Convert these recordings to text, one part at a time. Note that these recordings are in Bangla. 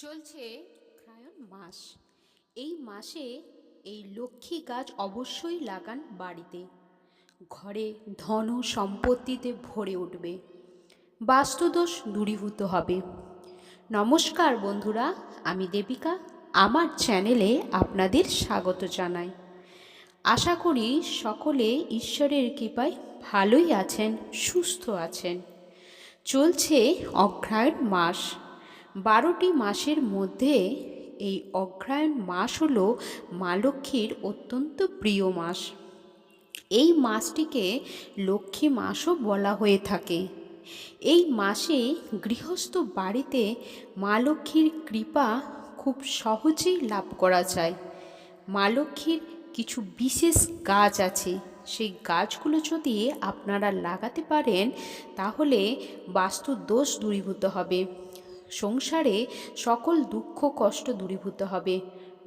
চলছে অগ্রহায়ণ মাস। এই মাসে এই লক্ষ্মী গাছ অবশ্যই লাগান বাড়িতে। ঘরে ধন সম্পত্তিতে ভরে উঠবে। বাস্তুদোষ দূরীভূত হবে। নমস্কার বন্ধুরা, আমি দেবিকা। আমার চ্যানেলে আপনাদের স্বাগত জানাই। আশা করি সকলে ঈশ্বরের কৃপায় ভালোই আছেন, সুস্থ আছেন। চলছে অগ্রহায়ণ মাস। বারোটি মাসের মধ্যে এই অগ্রহায়ণ মাস হল মা লক্ষ্মীর অত্যন্ত প্রিয় মাস। এই মাসটিকে লক্ষ্মী মাসও বলা হয়ে থাকে। এই মাসে গৃহস্থ বাড়িতে মা লক্ষ্মীর কৃপা খুব সহজেই লাভ করা যায়। মা লক্ষ্মীর কিছু বিশেষ গাছ আছে। সেই গাছগুলো যদি আপনারা লাগাতে পারেন, তাহলে বাস্তু দোষ দূরীভূত হবে। সংসারে সকল দুঃখ, কষ্ট দূরীভূত হবে।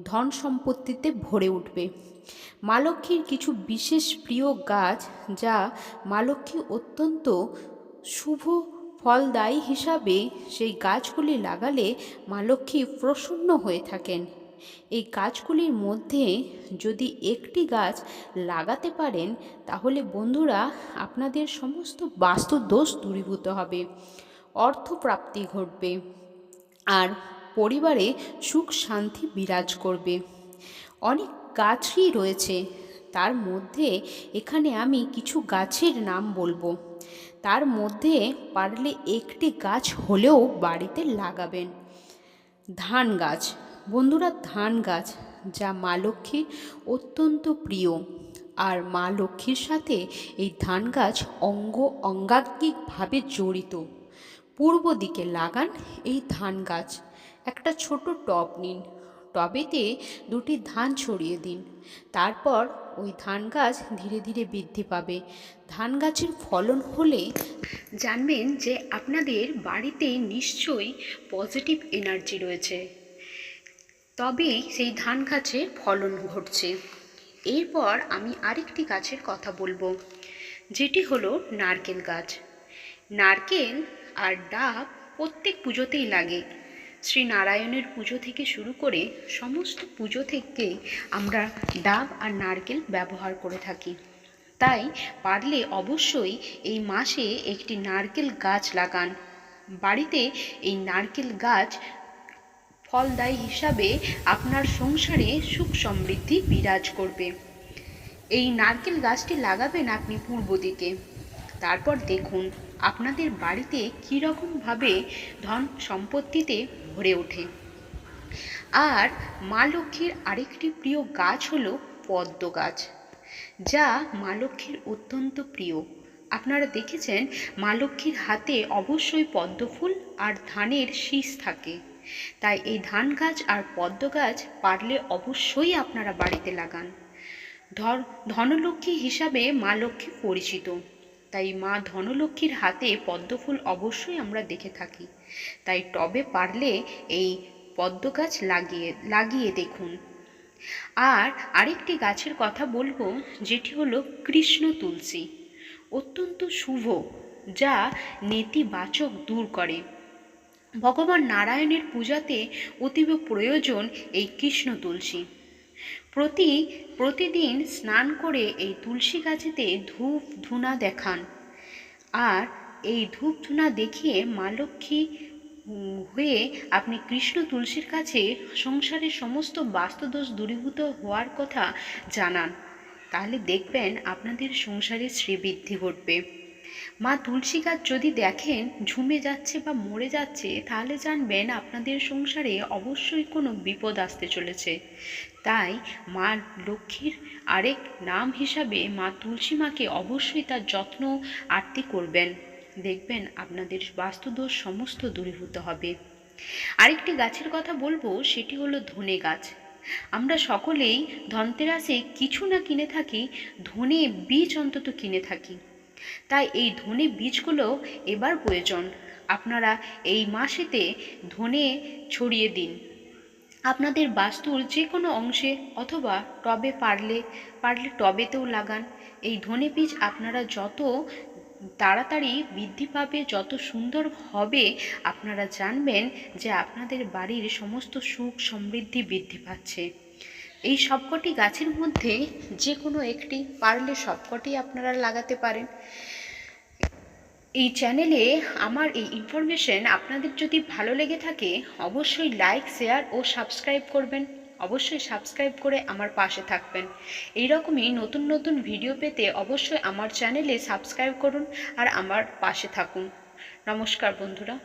ধন সম্পত্তিতে ভরে উঠবে। মা লক্ষ্মীর কিছু বিশেষ প্রিয় গাছ যা মা লক্ষ্মী অত্যন্ত শুভ ফলদায়ী হিসাবে সেই গাছগুলি লাগালে মা লক্ষ্মী প্রসন্ন হয়ে থাকেন। এই গাছগুলির মধ্যে যদি একটি গাছ লাগাতে পারেন, তাহলে বন্ধুরা, আপনাদের সমস্ত বাস্তু দোষ দূরীভূত হবে। অর্থপ্রাপ্তি ঘটবে। আর পরিবারে সুখ শান্তি বিরাজ করবে। অনেক গাছই রয়েছে, তার মধ্যে এখানে আমি কিছু গাছের নাম বলব। তার মধ্যে পারলে একটি গাছ হলেও বাড়িতে লাগাবেন। ধান গাছ, বন্ধুরা ধান গাছ, যা মা লক্ষ্মীর অত্যন্ত প্রিয়। আর মা লক্ষ্মীর সাথে এই ধান গাছ অঙ্গ অঙ্গাঙ্গিকভাবে জড়িত। পূর্ব দিকে লাগান এই ধান গাছ। একটা ছোট টব নিন। টবেতে দুটি ধান ছড়িয়ে দিন। তারপর ওই ধান গাছ ধীরে ধীরে বৃদ্ধি পাবে। ধান গাছের ফলন হলে জানবেন যে আপনাদের বাড়িতে নিশ্চয়ই পজিটিভ এনার্জি রয়েছে। তবেই সেই ধান গাছে ফলন ঘটছে। এরপর আমি আরেকটি গাছের কথা বলব, যেটি হলো নারকেল গাছ। নারকেল আর ডাব প্রত্যেক পুজোতেই লাগে। শ্রী নারায়ণের পুজো থেকে শুরু করে সমস্ত পুজো থেকে আমরা ডাব আর নারকেল ব্যবহার করে থাকি। তাই পারলে অবশ্যই এই মাসে একটি নারকেল গাছ লাগান। বাড়িতে এই নারকেল গাছ ফলদায়ী হিসাবে আপনার সংসারে সুখ সমৃদ্ধি বিরাজ করবে। এই নারকেল গাছটি লাগাবেন আপনি পূর্ব দিকে। তারপর দেখুন আপনাদের বাড়িতে কীরকমভাবে ধন সম্পত্তিতে ভরে ওঠে? আর মা লক্ষ্মীর আরেকটি প্রিয় গাছ হলো পদ্ম গাছ, যা মা লক্ষ্মীর অত্যন্ত প্রিয়। আপনারা দেখেছেন, মা লক্ষ্মীর হাতে অবশ্যই পদ্ম ফুল আর ধানের শীষ থাকে। তাই এই ধান গাছ আর পদ্ম গাছ পারলে অবশ্যই আপনারা বাড়িতে লাগান। ধর, ধনলক্ষ্মী হিসাবে মা লক্ষ্মী পরিচিত। তাই মা ধনলক্ষ্মীর হাতে পদ্মফুল অবশ্যই আমরা দেখে থাকি। তাই টবে পারলে এই পদ্ম গাছ লাগিয়ে লাগিয়ে দেখুন। আর আরেকটি গাছের কথা বলব, যেটি হলো কৃষ্ণ তুলসী। অত্যন্ত শুভ, যা নেতিবাচক দূর করে। ভগবান নারায়ণের পূজাতে অতীব প্রয়োজন এই কৃষ্ণ তুলসী। প্রতি, প্রতিদিন স্নান করে এই তুলসী গাছেতে ধূপ ধুনা দেখান। আর এই ধূপ ধুনা দেখিয়ে মা লক্ষ্মী হয়ে আপনি কৃষ্ণ তুলসীর কাছে সংসারের সমস্ত বাস্তুদোষ দূরীভূত হওয়ার কথা জানান। তাহলে দেখবেন আপনাদের সংসারে শ্রীবৃদ্ধি ঘটবে। মা তুলসী গাছ যদি দেখেন, ঝুমে যাচ্ছে বা মরে যাচ্ছে, তাহলে জানবেন আপনাদের সংসারে অবশ্যই কোনো বিপদ আসতে চলেছে। তাই মা লক্ষ্মীর আরেক নাম হিসাবে মা তুলসী মাকে অবশ্যই তার যত্ন, আরতি করবেন। দেখবেন আপনাদের বাস্তুদোষ সমস্ত দূরীভূত হবে। আরেকটি গাছের কথা বলব, সেটি হলো ধনে গাছ। আমরা সকলেই ধনতেরাসে কিছু না কিনে থাকি, ধনে বীজ অন্তত কিনে থাকি। তাই এই ধনে বীজগুলো এবার প্রয়োজন। আপনারা এই মাসেতে ধনে ছড়িয়ে দিন। আপনাদের বাস্তুর যে কোনো অংশে অথবা টবে পারলে পারলে টবেতেও লাগান। এই ধনে বীজ আপনারা যত তাড়াতাড়ি বৃদ্ধি পাবে, যত সুন্দর হবে, আপনারা জানবেন যে আপনাদের বাড়ির সমস্ত সুখ সমৃদ্ধি বৃদ্ধি পাচ্ছে। এই সবকটি গাছের মধ্যে যে কোনো একটি পারলে সবকটি আপনারা লাগাতে পারেন। এই চ্যানেলে আমার এই ইনফরমেশন আপনাদের যদি ভালো লেগে থাকে, অবশ্যই লাইক শেয়ার ও সাবস্ক্রাইব করবেন। অবশ্যই সাবস্ক্রাইব করে আমার পাশে থাকবেন। এই রকমই নতুন নতুন ভিডিও পেতে অবশ্যই আমার চ্যানেলে সাবস্ক্রাইব করুন আর আমার পাশে থাকুন। নমস্কার বন্ধুরা।